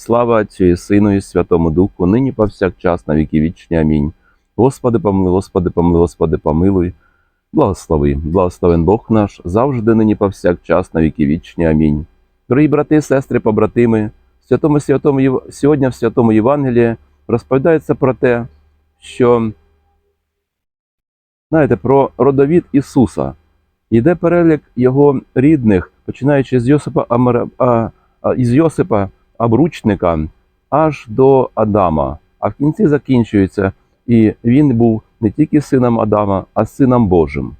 Слава Отцю і Сину і Святому Духу, нині повсякчас на віки вічні. Амінь. Господи помилуй, Господи помилуй, Господи помилуй. Благослови, благословен Бог наш, завжди нині повсякчас на віки вічні. Амінь. Дорогі брати, сестри, побратими, святому, святому, сьогодні в Святому Євангелії розповідається про те, що знаєте, про родовід Ісуса. Йде перелік його рідних, починаючи з Йосипа, із Йосипа обручника аж до Адама. А в кінці закінчується, і він був не тільки сином Адама, а сином Божим.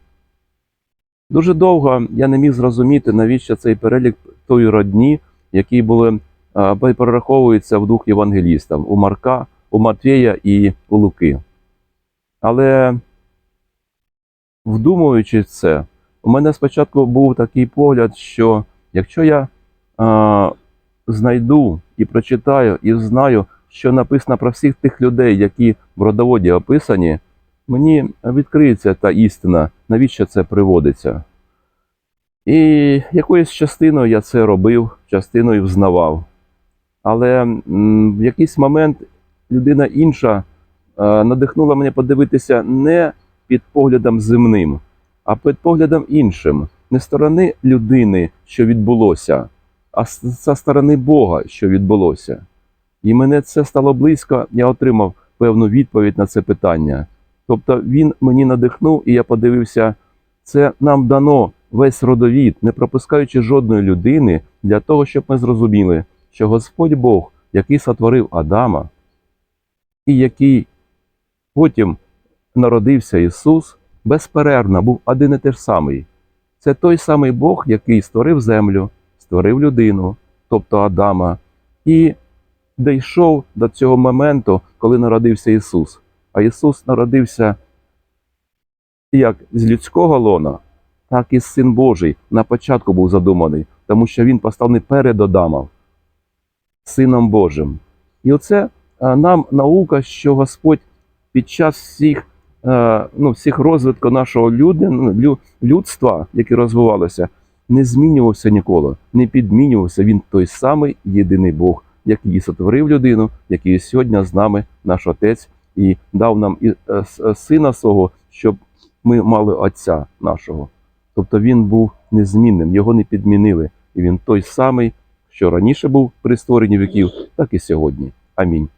Дуже довго я не міг зрозуміти, навіщо цей перелік тої родні, які були перераховуються в дух євангелістам у Марка, у Матвія і у Луки. Але вдумуючи це, у мене спочатку був такий погляд, що якщо я знайду і прочитаю, і знаю, що написано про всіх тих людей, які в родоводі описані, мені відкриється та істина, навіщо це приводиться. І якоюсь частиною я це робив, частиною взнавав. Але в якийсь момент людина інша е, надихнула мене подивитися не під поглядом земним, а під поглядом іншим, не сторони людини, що відбулося, а з зі сторони Бога, що відбулося. І мене це стало близько, я отримав певну відповідь на це питання. Тобто він мені надихнув, і я подивився, це нам дано весь родовід, не пропускаючи жодної людини, для того, щоб ми зрозуміли, що Господь Бог, який сотворив Адама, і який потім народився Ісус, безперервно був один і те ж самий. Це той самий Бог, який створив землю, створив людину, тобто Адама, і дійшов до цього моменту, коли народився Ісус. А Ісус народився як з людського лона, так і Син Божий на початку був задуманий, тому що Він поставлений перед Адамом, Сином Божим. І оце нам наука, що Господь під час всіх, е, ну, всіх розвитку нашого люди, ну, людства, яке розвивалося, не змінювався ніколи, не підмінювався. Він той самий єдиний Бог, який сотворив людину, який сьогодні з нами, наш Отець, і дав нам і е, е, сина свого, щоб ми мали Отця нашого. Тобто він був незмінним, його не підмінили. І він той самий, що раніше був при створенні віків, так і сьогодні. Амінь.